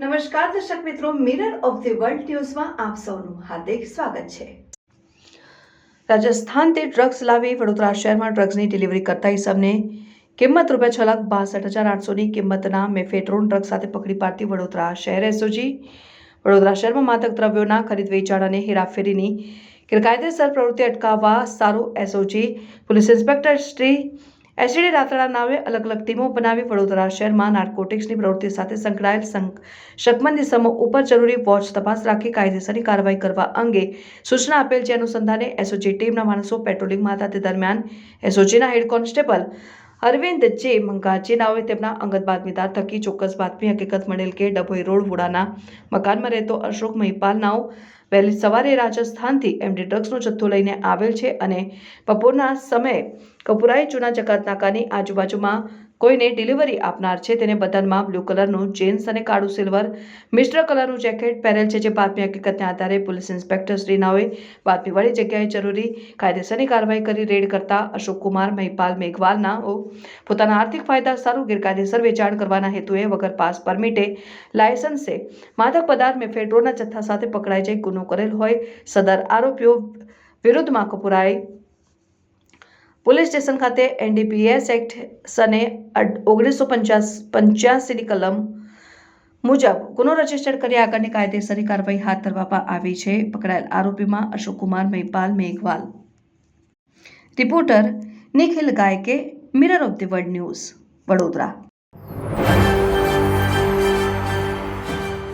નમસ્કાર, દર્શક મિત્રો મિરર ઓફ ધી વર્લ્ડ ન્યૂઝમાં આપ સૌનું હાર્દિક સ્વાગત છે. રાજસ્થાનથી ડ્રગ્સ લાવી વડોદરા શહેરમાં ડ્રગ્સની ડિલિવરી કરતા ઇસમને કિંમત રૂપિયા છ લાખ બાસઠ હજાર આઠસોની કિંમતના મેફેટ્રોન ડ્રગ્સ સાથે પકડી પાડતી વડોદરા શહેર એસઓજી. વડોદરા શહેરમાં માદક દ્રવ્યોના ખરીદ વેચાણ અને હેરાફેરીની ગેરકાયદેસર પ્રવૃત્તિ અટકાવવા સારું SOG. Police inspector Shri S D Ratda નાવે અલગ અલગ ટીમો બનાવી વડોદરા શહેરમાં નાર્કોટિક્સની પ્રવૃત્તિ સાથે સંકળાયેલ સંક- શકમંદ ઇસમો ઉપર જરૂરી વોચ તપાસ રાખી કાયદેસરની કાર્યવાહી કરવા અંગે સૂચના આપેલ છે. અનુસંધાને એસઓજી ટીમના માણસો પેટ્રોલિંગમાં હતા તે દરમિયાન એસઓજીના હેડ કોન્સ્ટેબલ અરવિંદ જે મંગાજી નાઓએ તેમના અંગત બાતમીદાર થકી ચોક્કસ બાતમી હકીકત મળેલ કે ડભોઈ રોડ વુડાના મકાનમાં રહેતો અશોક મહિપાલ નાઓ વહેલી સવારે રાજસ્થાનથી એમડી ડ્રગ્સનો જથ્થો લઈને આવેલ છે અને બપોરના સમયે કપુરાઈ જૂના જકાત નાકાની આજુબાજુમાં કોઈને ડિલિવરી આપનાર છે, તેને બદનમાં બ્લુ કલરનું જીન્સ અને કાળું સિલ્વર, મિશ્ર કલરનું જેકેટ પહેરેલ છે, જે બાતમી હકીકતને આધારે પોલીસ ઇન્સ્પેક્ટર શ્રી નાઓએ બાતમીવાળી જગ્યાએ જરૂરી કાયદેસરની કાર્યવાહી કરી રેડ કરતા અશોક કુમાર મહિપાલ મેઘવાલના પોતાના આર્થિક ફાયદા સારું ગેરકાયદેસર વેચાણ કરવાના હેતુએ વગર પાસ પરમિટે લાયસન્સે માદક પદાર્થ મેફેડ્રોના જથ્થા સાથે પકડાઈ જઈ ગુનો કરેલ હોય, સદર આરોપીઓ વિરુદ્ધમાં કપુરાઈ પોલીસ સ્ટેશન ખાતે એનડીપીએસ એક્ટ સને ઓગણીસો પંચાસ પંચ્યાસીની કલમ મુજબ ગુનો રજિસ્ટર કરી આગળની કાયદેસરની કાર્યવાહી હાથ ધરવામાં આવી છે. પકડાયેલ આરોપીમાં Ashok Kumar Mahipal Meghwal. Reporter Nikhil Gayke mirror of the world news Vadodara.